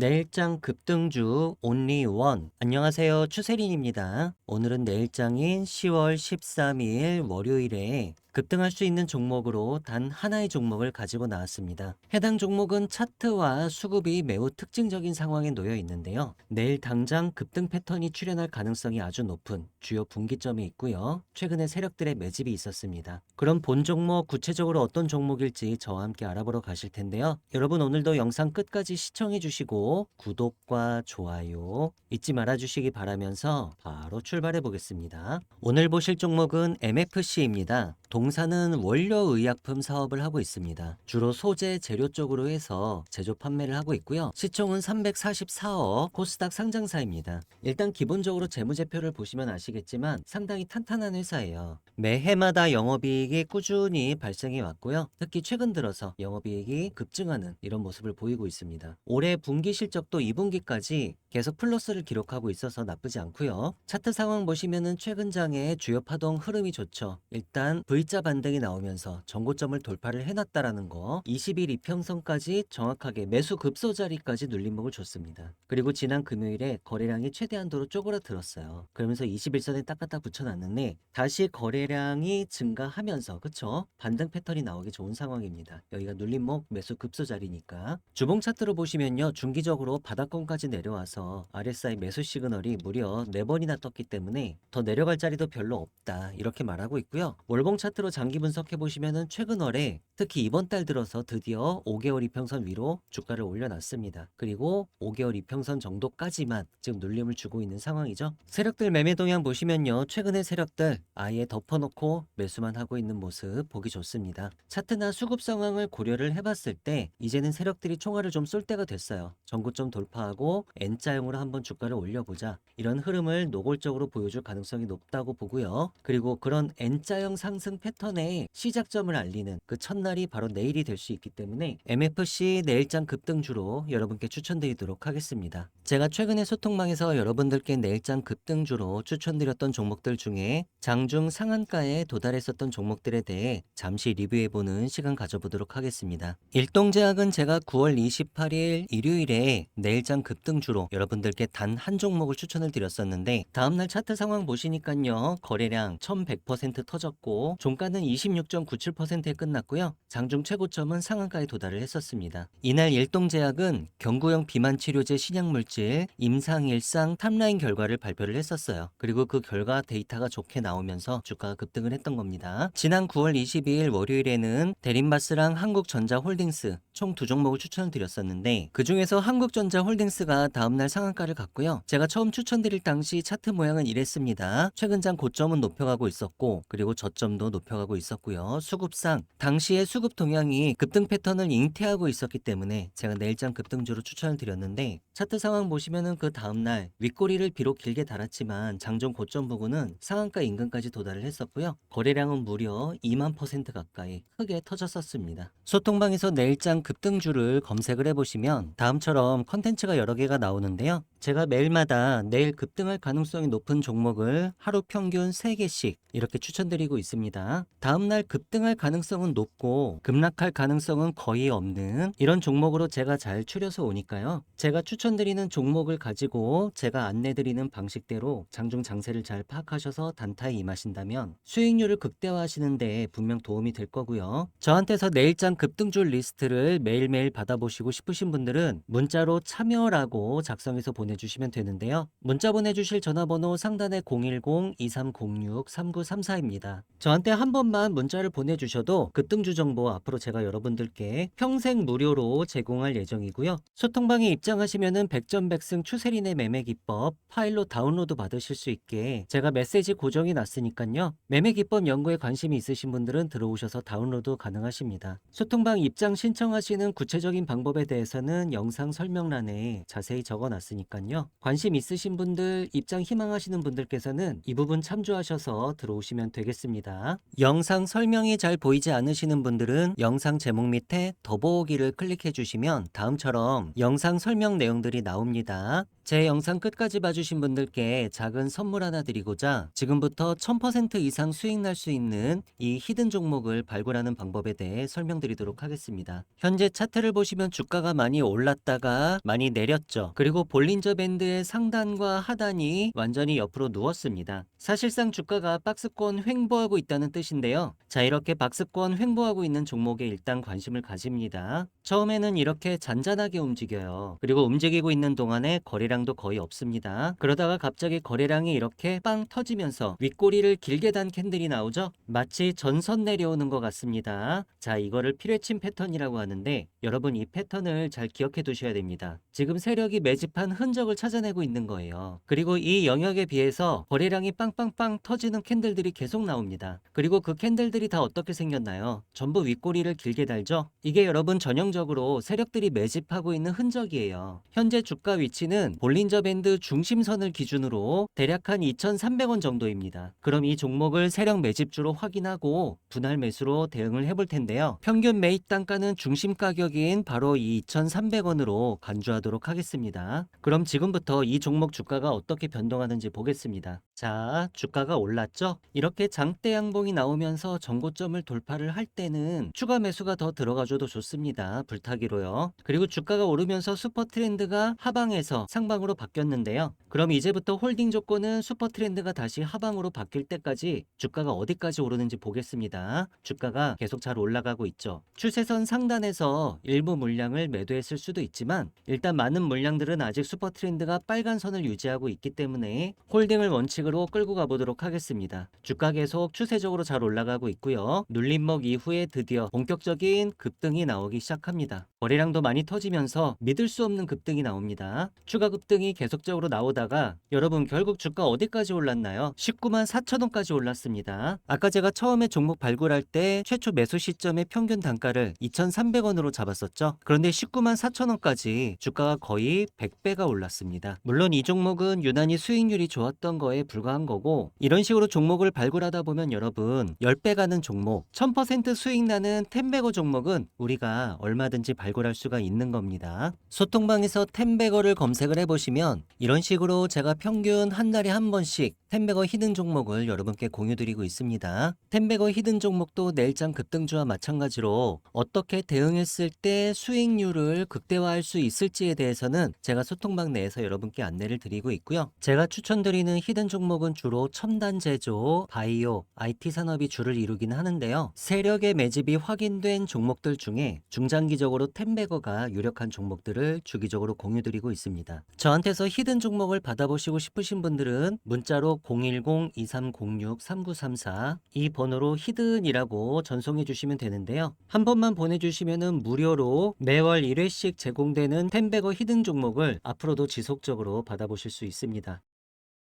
내일장 급등주 온리 원. 안녕하세요. 추세린입니다. 오늘은 내일장인 10월 13일 월요일에 급등할 수 있는 종목으로 단 하나의 종목을 가지고 나왔습니다. 해당 종목은 차트와 수급이 매우 특징적인 상황에 놓여 있는데요. 내일 당장 급등 패턴이 출현할 가능성이 아주 높은 주요 분기점이 있고요. 최근에 세력들의 매집이 있었습니다. 그럼 본 종목 구체적으로 어떤 종목일지 저와 함께 알아보러 가실 텐데요. 여러분 오늘도 영상 끝까지 시청해 주시고 구독과 좋아요 잊지 말아 주시기 바라면서 바로 출발해 보겠습니다. 오늘 보실 종목은 MFC입니다. 동사는 원료 의약품 사업을 하고 있습니다. 주로 소재 재료 쪽으로 해서 제조 판매를 하고 있고요. 시총은 344억 코스닥 상장사입니다. 일단 기본적으로 재무제표를 보시면 아시겠지만 상당히 탄탄한 회사예요. 매해마다 영업이익이 꾸준히 발생해 왔고요. 특히 최근 들어서 영업이익이 급증하는 이런 모습을 보이고 있습니다. 올해 분기 실적도 2분기까지 계속 플러스를 기록하고 있어서 나쁘지 않고요. 차트 상황 보시면은 최근 장의 주요 파동 흐름이 좋죠. 일단 V 자 반등이 나오면서 전고점을 돌파를 해놨다라는 거. 20일 이평선까지 정확하게 매수 급소 자리까지 눌림목을 줬습니다. 그리고 지난 금요일에 거래량이 최대한도로 쪼그라들었어요. 그러면서 21선에 딱 갖다 붙여놨는데 다시 거래량이 증가하면서 그쵸? 반등 패턴이 나오기 좋은 상황입니다. 여기가 눌림목 매수 급소 자리니까 주봉 차트로 보시면요 중기적으로 바닥권까지 내려와서 RSI 매수 시그널이 무려 4번이나 떴기 때문에 더 내려갈 자리도 별로 없다 이렇게 말하고 있고요. 월봉 차트 로 장기 분석해 보시면은 최근 월에 특히 이번 달 들어서 드디어 5개월 이평선 위로 주가를 올려놨습니다. 그리고 5개월 이평선 정도까지만 지금 눌림을 주고 있는 상황이죠. 세력들 매매 동향 보시면요. 최근의 세력들 아예 덮어놓고 매수만 하고 있는 모습 보기 좋습니다. 차트나 수급 상황을 고려를 해봤을 때 이제는 세력들이 총알을 좀 쏠 때가 됐어요. 전고점 돌파하고 N자형으로 한번 주가를 올려보자. 이런 흐름을 노골적으로 보여줄 가능성이 높다고 보고요. 그리고 그런 N자형 상승 패턴의 시작점을 알리는 그 첫날이 바로 내일이 될 수 있기 때문에 MFC 내일장 급등주로 여러분께 추천드리도록 하겠습니다. 제가 최근에 소통망에서 여러분들께 내일장 급등주로 추천드렸던 종목들 중에 장중 상한가에 도달했었던 종목들에 대해 잠시 리뷰해보는 시간 가져보도록 하겠습니다. 일동제약은 제가 9월 28일 일요일에 내일장 급등주로 여러분들께 단 한 종목을 추천을 드렸었는데 다음날 차트 상황 보시니까요 거래량 1100% 터졌고 종 가는 26.97%에 끝났고요 장중 최고점은 상한가에 도달을 했었습니다. 이날 일동제약은 경구용 비만 치료제 신약물질 임상일상 탑라인 결과를 발표를 했었어요. 그리고 그 결과 데이터가 좋게 나오면서 주가가 급등을 했던 겁니다. 지난 9월 22일 월요일에는 대림바스랑 한국전자홀딩스 총 두 종목을 추천을 드렸었는데 그 중에서 한국전자 홀딩스가 다음날 상한가를 갔고요. 제가 처음 추천드릴 당시 차트 모양은 이랬습니다. 최근 장 고점은 높여가고 있었고 그리고 저점도 높 여가고 있었고요. 수급상 당시의 수급 동향이 급등 패턴을 잉태하고 있었기 때문에 제가 내일장 급등주로 추천을 드렸는데 차트 상황 보시면은 그 다음날 윗꼬리를 비록 길게 달았지만 장중 고점 부근은 상한가 인근까지 도달을 했었고요. 거래량은 무려 2만 퍼센트 가까이 크게 터졌었습니다. 소통방에서 내일장 급등주를 검색을 해보시면 다음처럼 컨텐츠가 여러 개가 나오는데요. 제가 매일마다 내일 급등할 가능성이 높은 종목을 하루 평균 3개씩 이렇게 추천드리고 있습니다. 다음날 급등할 가능성은 높고 급락할 가능성은 거의 없는 이런 종목으로 제가 잘 추려서 오니까요. 제가 추천드리는 종목을 가지고 제가 안내드리는 방식대로 장중 장세를 잘 파악하셔서 단타에 임하신다면 수익률을 극대화하시는데 분명 도움이 될 거고요. 저한테서 내일장 급등줄 리스트를 매일매일 받아보시고 싶으신 분들은 문자로 참여라고 작성해서 보내주시면 되는데요. 문자 보내주실 전화번호 상단에 010-2306-3934입니다. 저한테 한 번만 문자를 보내주셔도 급등주 정보 앞으로 제가 여러분들께 평생 무료로 제공할 예정이고요. 소통방에 입장하시면은 백전백승 추세린의 매매 기법 파일로 다운로드 받으실 수 있게 제가 메시지 고정이 났으니까요. 매매 기법 연구에 관심이 있으신 분들은 들어오셔서 다운로드 가능하십니다. 소통방 입장 신청하시는 구체적인 방법에 대해서는 영상 설명란에 자세히 적어놨으니까요. 관심 있으신 분들, 입장 희망하시는 분들께서는 이 부분 참조하셔서 들어오시면 되겠습니다. 영상 설명이 잘 보이지 않으시는 분들은 영상 제목 밑에 더보기를 클릭해 주시면 다음처럼 영상 설명 내용들이 나옵니다. 제 영상 끝까지 봐주신 분들께 작은 선물 하나 드리고자 지금부터 1000% 이상 수익 날 수 있는 이 히든 종목을 발굴하는 방법에 대해 설명드리도록 하겠습니다. 현재 차트를 보시면 주가가 많이 올랐다가 많이 내렸죠. 그리고 볼린저 밴드의 상단과 하단이 완전히 옆으로 누웠습니다. 사실상 주가가 박스권 횡보하고 있다는 뜻인데요. 자, 이렇게 박스권 횡보하고 있는 종목에 일단 관심을 가집니다. 처음에는 이렇게 잔잔하게 움직여요. 그리고 움직이고 있는 동안에 거래량 도 거의 없습니다. 그러다가 갑자기 거래량이 이렇게 빵 터지면서 윗꼬리를 길게 단 캔들이 나오죠? 마치 전선 내려오는 것 같습니다. 자, 이거를 피뢰침 패턴이라고 하는데 여러분 이 패턴을 잘 기억해 두셔야 됩니다. 지금 세력이 매집한 흔적을 찾아내고 있는 거예요. 그리고 이 영역에 비해서 거래량이 빵빵빵 터지는 캔들들이 계속 나옵니다. 그리고 그 캔들들이 다 어떻게 생겼나요? 전부 윗꼬리를 길게 달죠? 이게 여러분 전형적으로 세력들이 매집하고 있는 흔적이에요. 현재 주가 위치는 볼린저 밴드 중심선을 기준으로 대략 한 2,300원 정도입니다. 그럼 이 종목을 세력 매집주로 확인하고 분할 매수로 대응을 해볼 텐데요. 평균 매입 단가는 중심 가격인 바로 이 2,300원으로 간주하도록 하겠습니다. 그럼 지금부터 이 종목 주가가 어떻게 변동하는지 보겠습니다. 자, 주가가 올랐죠? 이렇게 장대 양봉이 나오면서 전고점을 돌파를 할 때는 추가 매수가 더 들어가줘도 좋습니다. 불타기로요. 그리고 주가가 오르면서 슈퍼 트렌드가 하방에서 상방 으로 바뀌었는데요. 그럼 이제부터 홀딩 조건은 슈퍼 트렌드가 다시 하방으로 바뀔 때까지 주가가 어디까지 오르는지 보겠습니다. 주가가 계속 잘 올라가고 있죠. 추세선 상단에서 일부 물량을 매도했을 수도 있지만 일단 많은 물량들은 아직 슈퍼 트렌드가 빨간 선을 유지하고 있기 때문에 홀딩을 원칙으로 끌고 가보도록 하겠습니다. 주가 계속 추세적으로 잘 올라가고 있고요. 눌림목 이후에 드디어 본격적인 급등이 나오기 시작합니다. 거래량도 많이 터지면서 믿을 수 없는 급등이 나옵니다. 추가 급등이 계속적으로 나오다가 여러분 결국 주가 어디까지 올랐나요? 19만 4천 원까지 올랐습니다. 아까 제가 처음에 종목 발굴할 때 최초 매수 시점의 평균 단가를 2,300원으로 잡았었죠. 그런데 19만 4천 원까지 주가가 거의 100배가 올랐습니다. 물론 이 종목은 유난히 수익률이 좋았던 거에 불과한 거고 이런 식으로 종목을 발굴하다 보면 여러분 10배 가는 종목, 1000% 수익 나는 템베거 종목은 우리가 얼마든지 발굴 할 수가 있는 겁니다. 소통방에서 템베거를 검색을 해보시면 이런 식으로 제가 평균 한 달에 한 번씩 템베거 히든 종목을 여러분께 공유드리고 있습니다. 템베거 히든 종목도 내일장 급등주와 마찬가지로 어떻게 대응했을 때 수익률을 극대화할 수 있을지에 대해서는 제가 소통방 내에서 여러분께 안내를 드리고 있고요. 제가 추천드리는 히든 종목은 주로 첨단 제조, 바이오, IT 산업이 주를 이루긴 하는데요. 세력의 매집이 확인된 종목들 중에 중장기적으로 템베거가 유력한 종목들을 주기적으로 공유드리고 있습니다. 저한테서 히든 종목을 받아보시고 싶으신 분들은 문자로 010-2306-3934 이 번호로 히든이라고 전송해 주시면 되는데요. 한 번만 보내주시면 무료로 매월 1회씩 제공되는 템베거 히든 종목을 앞으로도 지속적으로 받아보실 수 있습니다.